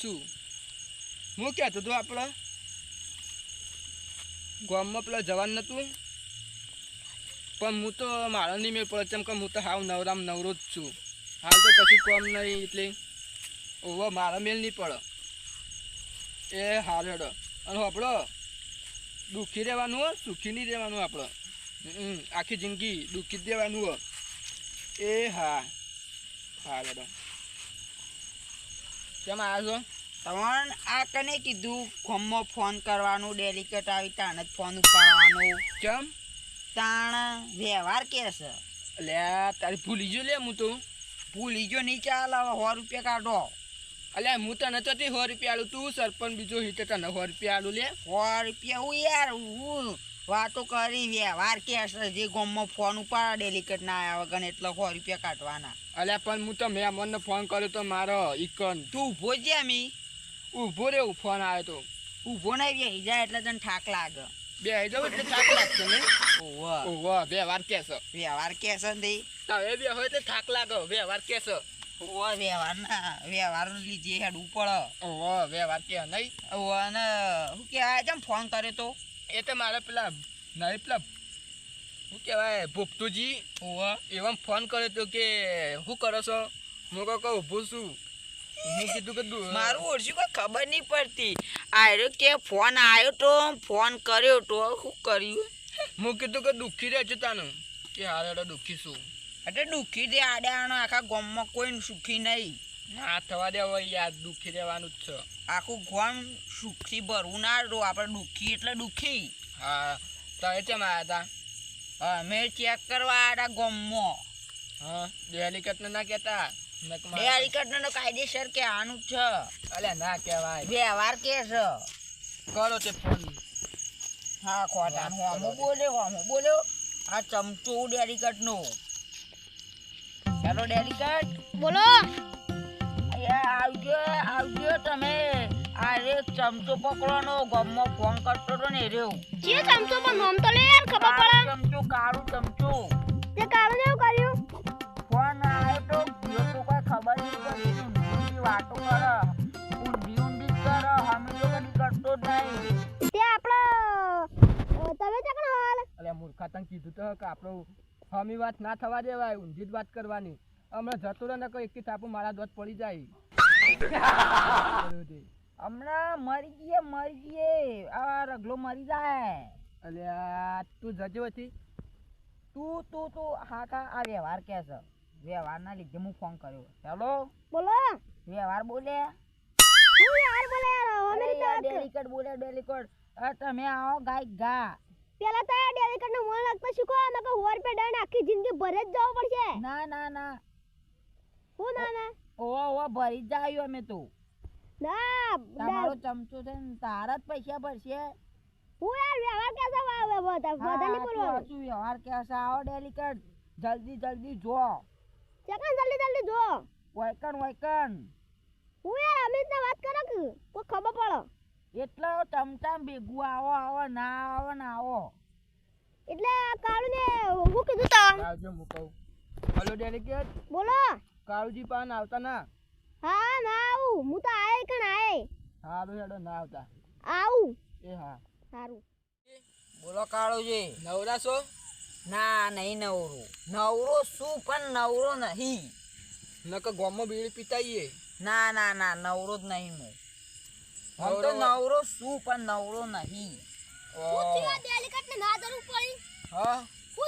છું. હું કહેતો હતો આપણે ગામમાં પેલા જવાન નહોતું પણ હું તો મારો નહીં મેળ પડે કેમ કે હું તો હાવ નવરામ નવરો જ છું. હાલ તો કશું કામ નહીં એટલે ઓવો મારા મેળ નહીં પડે. એ હાલ હેડો. અને આપણો દુઃખી રહેવાનું હો સુખી નહીં રહેવાનું આપણે. આખી જિંદગી દુઃખી જ રહેવાનું હો એ હા. હા હેડો. કેમ આવ્યા છો? તમને આ કને કીધું ફોનમાં ફોન કરવાનું ડેલિકેટ આવી તાણ જ ફોન ઉપાડવાનો. ચમ? તાણ વ્યવહાર કે છે? અલ્યા તારી ભૂલી ગયો લે હું તો. ભૂલી જો નહીં ચાલ હવે સો રૂપિયા કાઢો. અલ્યા હું તને તો સો રૂપિયા આલું તું સરપંચ બીજો હિતે તને સો રૂપિયા આલું લે. સો રૂપિયા હું યાર હું વાતો કરી વ્યવહાર કે છે જે ગામમાં ફોન ઉપાડ ડેલિકેટ ના આવ્યા વગર એટલે સો રૂપિયા કાઢવાના. અલ્યા પણ હું તો મહેમાનને ફોન કર્યો તો મારો ઇકન તું ભોજ્યા જ મી. ઊભો રે ફોન આવ્યો તો. ઊભો નહીં બે જાય એટલે તને થાક લાગે. બે આવી જાવ એટલે થાક લાગશે ને? ઓહો. ઓહો બે વાર કેસો. વ્યવહાર કે છે ને તે તમે બે હોય એટલે થાક લાગો બે વાર કેસો વ્યવહાર ના વ્યવહાર લીધે હેડ પડે. ઓહો બે વાર કે નહીં. ઓહો ને હું કે આ કેમ ફોન કર્યો તો? એ તો મારે પેલા નહીં પેલા શું કહેવાય ભૂપતુજી ઓહો. એવા ફોન કર્યો તો કે શું કરો છો? હું કહું ઊભું છું. હું કીધું કે મારું ઓળશું કોઈ ખબર નહીં પડતી. આયરો કે ફોન આવ્યો તો ફોન કર્યો તો શું કર્યું? હું કીધું કે દુઃખી રહે છે તાનું. કે હાલ એટલે દુઃખી શું એટલે દુઃખી દે આડાનો આખા ગામમાં કોઈ સુખી નહીં. ના થવા દે હવે યાર દુઃખી રહેવાનું જ છે. આખું ગામ સુખી ભરવું ના રહો આપણે દુઃખી એટલે દુઃખી. હા તમે કેમ આવ્યા હતા અમે ચેક કરવા આડા ગામમાં. હા ડેલિકેટને ના કહેતા હરીકટનો તો કાયદેસર કે આનું છે. અલ્યા ના કહેવાય. વ્યવહાર કે છે. કરો તે ફોન. હા ખોટા. હોમો બોલે હોમો બોલ્યો આ ચમચો ડેલિકટનો હેલો ડેલિકટ બોલો. આવજો આવજો તમે. આ રે ચમચો પકડવાનો ગમમાં ફોન કરતો હતો ને રહ્યો. જે ચમચો પણ નામ તો લે યાર ખબર પડે. કાળું ચમચો કાળું ચમચો. તે કાળું એવું કર્યું? ફોન આવ્યો તો ગયો કોઈ ખબર નહીં પડતી ઊંધી ઊંધી વાતો કરે ઊંધી ઊંધી કરે અમે તો કદી કરતો જ નહીં તે આપણો તમે ચકણ હાલ અલ્યા મૂર્ખા તને કીધું તો કે આપણું હમી વાત ના થવા દેવાય ઊંધી જ વાત કરવાની. હમણાં જતો રહે ને કોઈ એકી થાપુ મારા દોત પડી જાય. હમણાં મરી ગયે મરી ગયે આ રગલો મરી જાય. અલ્યા તું જજો હતી તું તું તું હા કા આ વ્યવહાર કે છે. વ્યવહારના લીધે હું ફોન કર્યો. હેલો બોલો. વ્યવહાર બોલે? શું યાર બોલે યાર અમે કર. ડેલિકેટ બોલે ડેલિકેટ તમે આવો ગાય ગા પેલા તો ડેલિકેટનું મન લાગતા શીખો અમે કે હોર પે ડન આખી જિંદગી ભરે જ જવું પડશે. ના ના ના. હું ના ના. ઓવા ઓવા ભરી જ આવ્યો અમે તો. ના તમારો ચમચો છે ને તારા જ પૈસા ભરશે. હું યાર વ્યવહાર કેસા આવે? બધા બધા નહીં બોલવાનું. તું વ્યવહાર કેસા આવો ડેલિકેટ જલ્દી જલ્દી જો. ચકન જલ્દી જલ્દી જો. વૈકન વૈકન હું યાર અમિત ને વાત કરો કે કોઈ ખબર પડો. એટલે ચમચા ભેગું આવો આવો ના આવો ના આવો. એટલે કાળું ને હું કીધું તો? આવજો હું કહું. હલો ડેલિકેટ બોલો. કાળુજી પાન આવતા ના? હા ના આવું. હું તો આય કણ આય? તો હેડો ના આવતા. આવું. એ હા. સારું બોલો કાળુજી નવરા છો ના નહીં નવરો. નવરો શું પણ નવરો નહીં. નકર ગોમો બીડી પીતાઈએ. ના ના ના નવરો જ નહીં હું. આમ તો નવરો- શું પણ નવરો નહીં. હું થયું આ ડેલિકેટ ને ના જરૂર પડી? હા?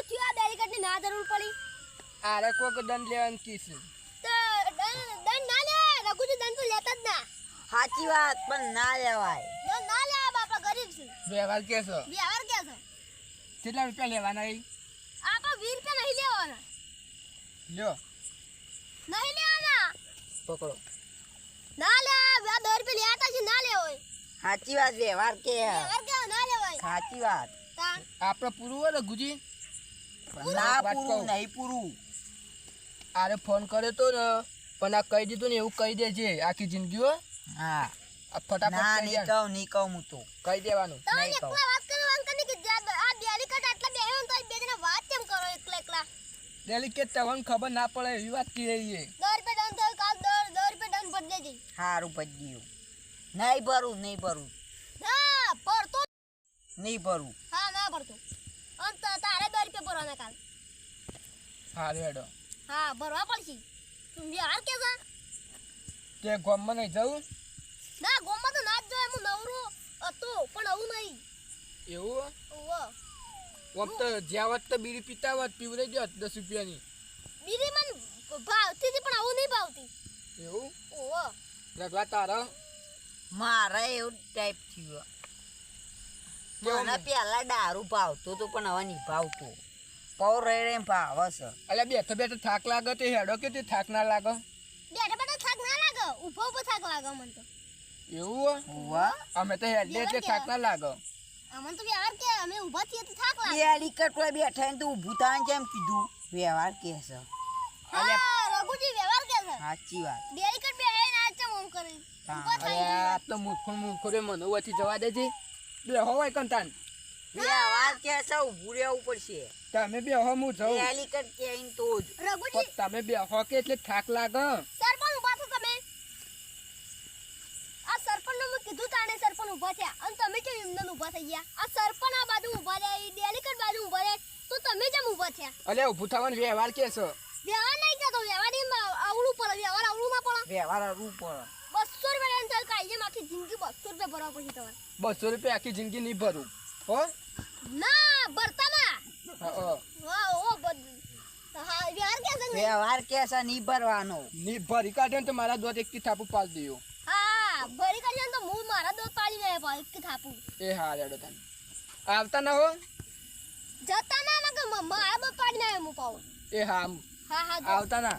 થયું આ ને ના જરૂર પડી? આરે કોક દંડ લેવાનું કીસ. તો દંડ દંડ ના લે રઘુજી દંડ તો લેતા જ ના. સાચી વાત પણ ના લેવાય. ના લે બાપા ગરીબ છે. વ્યવહાર કેસો બિહાર કે છે? કેટલા રૂપિયા લેવાના એ? 20 રૂપિયા નહીં લેવાના. લ્યો. નહીં લેવાના. પકડો. ના લે બે 10 રૂપિયા લેતા છે ના લેવાય. સાચી વાત વ્યવહાર કે. બિહાર કે ના લેવાય. સાચી વાત. આપણે પૂરું હોય ને ગુજી? ના પૂરું નહીં પૂરું. આરે ફોન કર્યો તો ને પણ આ કહી દીધું ને એવું કહી દેજે આખી જિંદગી હો. હા. આ ફટાફટ ના નહીં કહું નહીં કહું હું તો. કહી દેવાનું. નહીં કહું. એકલા વાત કરો વાંકરની કે જા- આ ડેલિકેટ આટલા બેહ્યો ને તો બે જણા વાત કેમ કરો એકલા એકલા ડેલિકેટ તવન ખબર ના પડે એવી વાત કહી છે દસ રૂપિયા ડન થયો કાલ દર દર રૂપિયા ડન બદલે જઈ સારું પદ્યું નહીં ભરું નહીં ભરું. ના ભરતો નહીં ભરું. હા ના ભરતો. અન ત- તારે દસ રૂપિયા ભરવાના કાલ. હારે હેડો. હા ભરવા પડશે. તું હાલ કે જા કે ગોમમાં નહીં જવું? ના ગોમાં તો ના જ જોઈએ હું નવરો હતો પણ આવું નહીં. એવું? ઓવો આમ તો જ્યાં વાત તો બીડી પીતા હોત પીવડાઈ દો દસ રૂપિયાની. બીડી મને ભાવતી હતી પણ આવું નહીં ભાવતી. એવું? ઓહો. રગલા તારા. મારા એવું ટાઈપ થયો મને પહેલા દારૂ ભાવતો તો પણ હવે નહીં ભાવતો. પૌ રહી રહી ભાવે છે અલ્યા બેઠો બેઠો થાક લાગે તે હેડો કે તે થાક ના લાગે? બેઠા બેઠો થાક ના લાગે. ઊભો ઊભો થાક લાગે મને તો. એવું હોવા. અમે તો હેડે એટલે થાક ના લાગે. અમને તો વ્યવહાર કે અમે ઊભા થઈએ તો થાક લાગે. બેડી કટવા બેઠા ને તો ઊભું થવાનું કેમ કીધું? વ્યવહાર કે છે. હા રઘુજી વ્યવહાર કે છે? સાચી વાત. બે કટ બે હે ના ચમ ઓમ કરી. અરે આ તો મૂર્ખું મૂર્ખું રે મને વચ્ચે જવા દેજે. બે હોય કંતાન. વ્યવહાર કે છે ઊભું રહેવું પડશે. તમે બે હો હું જઉં. બેડી કટ કહીને તો રઘુજી. તમે બે હો કે એટલે થાક લાગે સરપંચ ઊભા છો તમે આ સરપંચનું મેં કીધું ઊભા થયા અને તમે કેમ એમને ઊભા થઈ ગયા? આ સરપંચ આ બાજુ ઊભા રહ્યા ઈ ડેલીકટ બાજુ ઊભા રહ્યા. તો તમે કેમ ઊભા થયા? અલ્યા ઊભું થવાનો વ્યવહાર કે છે? વ્યવહાર નહીં થતો વ્યવહાર એમ આવડું પડે વ્યવહાર આવડું માં પડે. વ્યવહાર હરવું પડે. બસો રૂપિયા ચાલ કાઢીએ આખી જિંદગી બસો રૂપિયા ભરવા પછી તમારે. બસો રૂપિયા આખી જિંદગી નહીં ભરું. હો? ના ભરતા ના હા, ઓ બધ હા વ્યવહાર કે છે વ્યવહાર કે છે નહીં ભરવાનો. નહીં ભરી કાઢે ને તો મારા દોત એક થાપુ પાલ દઉં હા ભરી કાઢીએ ને તો હું મારા દોસ્ત પાડી જાય પાડી કે થાપું. એ હા રેડો તને. આવતા ના હો? જતા ના ના કે મ- મારા દોસ્ત ના જાય હું એ હા હા હા આવતા ના?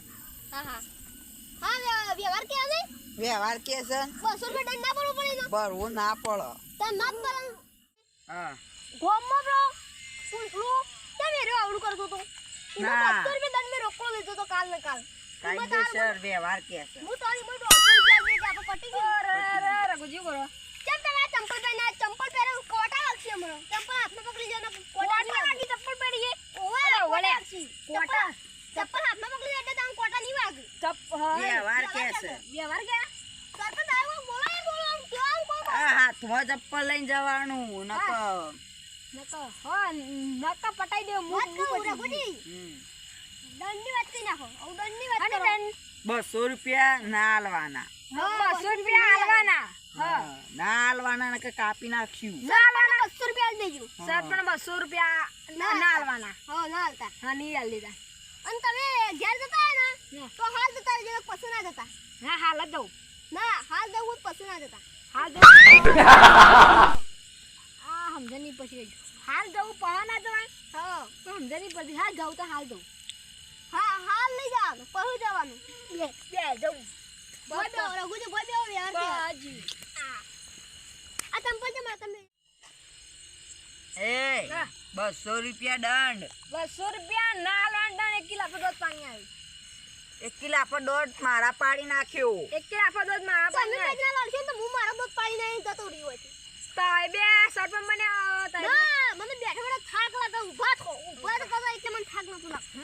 હા હા. હા વ્યવહાર કે છે? વ્યવહાર કે છે? 200 રૂપિયા દંડ ના ભરવો પડે ને ભરવું ના પડે. તો ના ભરે હા. ગોમમાં બ્રો પૂછલું કેમ રે આવડું કરતો તો? ના. 200 રૂપિયા દંડ મે રોકડો લીધો તો કાલ ને કાલ. કાયદેસર વ્યવહાર કે છે. હું તારી બોલ દોઢસો રૂપિયા દે આપણે પટી ગયું. રઘુજી બોલો કેમ તમે આ ચંપલ પહેરીને આ ચંપલ પહેરે કોટા લાગશે હમણાં. ચંપલ હાથમાં પકડી જાય ને કોટા નહીં વાગી ચંપલ પહેરીએ. ઓવે ઓલે, કોટા? ચપ્પલ હાથમાં પકડી જાય એટલે તમને કોટા નહીં વાગે. ચપ વ્યવહાર કે છે? વ્યવહાર કે? સરપંચ આવ્યો બોલો એ બોલો આમ કેવા આમ કોણ આ હાથમાં ચપ્પલ લઈને જવાનું નકો નકો હા. નકો પટાઈ દે કહું રઘુજી. હમ. દંડની વાત કરી નાખો. આવું દંડની વાત અને કરો. બેન બસો રૂપિયા ના હાલવાના. બસો રૂપિયા હાલવાના. હા, ના હાલવાના કે કાપી નાખ્યું. સરપંચ બસો રૂપિયા દેજો દેજો પણ બસો રૂપિયા ના ના હાલવાના હા ના હાલતા હા નહીં હાલ દીધા અને તમે ઘેર જતા હોય ને તો હાલ જતા રહેજો પછી ના જતા. હા હાલ જ દઉં. ના હાલ દઉં પછી ના જતા. હાલ દઉં. આ સમજણ પછી ગઈ હાલ જવું પહા ના જવાય? હા. તો સમજણ પછી હાલ જવું તો હાલ દઉં હા હાલ લઈ જવાનું પહોંચ જવાનું. બે બે જવું. બોય બે રઘુજી બોય બે યાર બાજી આ છે તમે એ બસો રૂપિયા દંડ. બસો રૂપિયા? ના હાલવાના એક કિલા પર દોઢ પાણી આવ્યું એક કિલા પર દોઢ મારા પાડી નાખ્યો. એક કિલા પર દોઢ મારા પાડી નાખ્યો. લડશો તો હું મારા દોઢ પાડી નાખી જતો રહ્યો હોય તાય બે સરપંચ મને. ના મને બેઠા બેઠા થાક લાગે ઊભા થો ઊભા તો કરો એટલે મને થાક નતું લાગતું.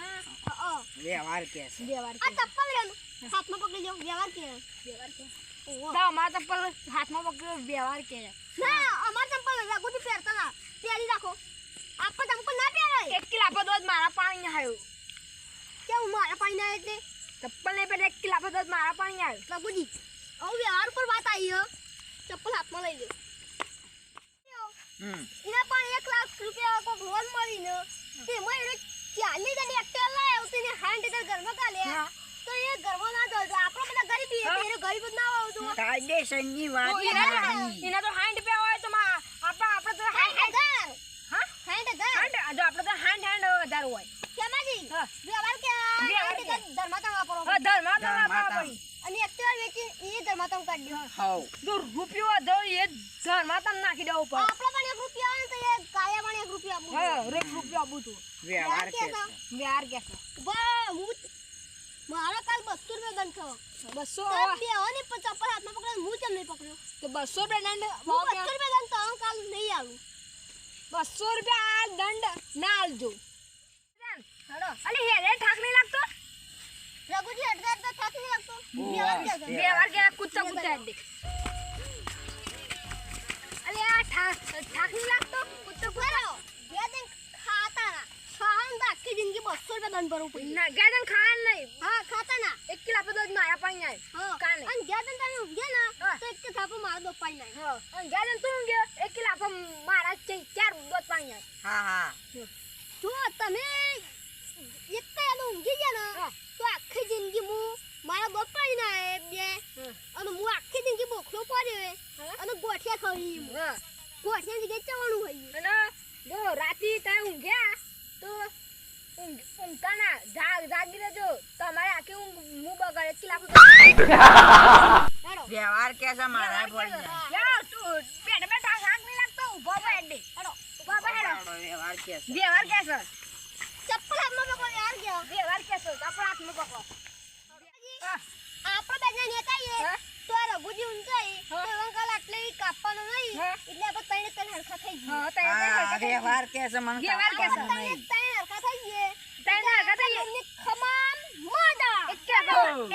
હા. વ્યવહાર કે છે. વ્યવહાર આ ચપ્પલ લેવાનું. હાથમાં પકડી જાઓ વ્યવહાર કે. વ્યવહાર કે. તો અમારા ચપ્પલ હાથમાં પકડ્યો વ્યવહાર કે ના અમાર ચંપલ રઘુજી પહેરતા ના. પહેરી રાખો. ચંપલ ના પહેરાય. એક કિલો દોધ મારા પાણી આવ્યું. કેવું મારા પાણી ના એટલે? ચપ્પલ નહીં પહેરે એક કિલો દોધ મારા પાણી આવ્યું રઘુજી હવે વ્યવહાર પર વાત આવી ચપ્પલ હાથમાં લઈ લ્યો એના પણ એક લાખ રૂપિયા કોઈક લોન મળી ને તેમાં એને ચાલીસ હજાર એક્ટર લાવ્યો તેને હાંડ ઘરમાં તો એ ઘરમાં ના જતો આપણે બધા ગરીબી હા. એટલે એને ગરીબ જ ના આવતું કાયદેસરની વાત તો એના તો- નહીં. એના તો હાંડ રૂપિયા હોય તો માં આપણે આપણે તો હાંડ હાંડ હજાર હા? હાંડ હજાર હાંડ જો આપણે તો હોય. કેમાજી? વ્યવહાર કે ધર્માતા વાપરો. હા તો તો. પડી. અને વેચી એ ધર્માતા જો રૂપિયો એ ધર્મા નાખી દેવું ઉપર આપણે પણ એક રૂપિયા આવે તો એ કાયા પણ એક રૂપિયા હા આપું તું વ્યવહાર કે વ્યવહાર કે બા હું મારા કાલ બસો રૂપિયા દંડ થયો. બસો બે હો ને પણ ચપ્પલ હાથમાં પકડ્યો હું કેમ નહીં પકડ્યો? તો બસો રૂપિયા દંડ બસો રૂપિયા દંડ થયો કાલ નહીં આવું બસો રૂપિયા આ દંડ ના આલજો. હેડો અલી હેરે ઠાક તો થાક નહીં લાગતો? બે વાર ગયા છે. બે વાર ગયા કૂદતા કૂદતા દે અલે આ થાક થાક નહીં લાગતો કૂદતા કૂદતા બે દિન ખાતા ના ખાવાનું તો આખી જિંદગી બસો રૂપિયા દંડ ભરવું પડ્યું ના ગયા તને ખાવાનું નહીં. હા ખાતા ના એક કિલો આપણે દૂધ મારા પાણી આવે હા. કાલે. અને ગયા દિન તમે ઊંઘ્યા ના. તો એક થાપો મારો દો પાડી નાખ્યો હા. અને ગયા તને તું ગયો એક કિલો આપણે મારા ચાર દૂધ પાણી આવે હા હા. જો તમે એક કયા ઊંઘી ગયા ને. તો આખી જિંદગી હું મારા દો પાડી ના બે. હા. અને હું આખી જિંદગી બોખલો પડ્યો. અને ગોઠિયા ખાવી ગોઠિયા જગ્યાએ ચવાનું હોય અને જો રાતી તમે ઊંઘ્યા તો ઊંઘ ઊંઘતા ના જાગ જાગી રહેજો. તમારે આખી ઊંઘ મું બગાડે કિલો આપણે વ્યવહાર કે છે મારા પડી જાય તું બેઠા બેઠા હાથ નહીં લાગતો ઊભો બેઠ હેડો. ઊભા બે વ્યવહાર કે છે. વ્યવહાર કે છે. ચપ્પલ હાથમાં પકડો યાર ગયા વ્યવહાર કે છે આપણા હાથમાં પકડો. આપણે બેજા નેતાઈએ હા. તો રઘુજી ઊંચાઈ તો હા. એવા કાલ આટલે કાપવાનો નહીં. એટલે આપણે તને ત્રણ હરખા થઈ હા તો વ્યવહાર કે છે મને વ્યવહાર કે છે.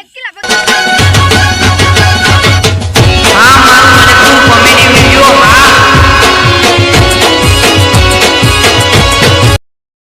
એક કિલા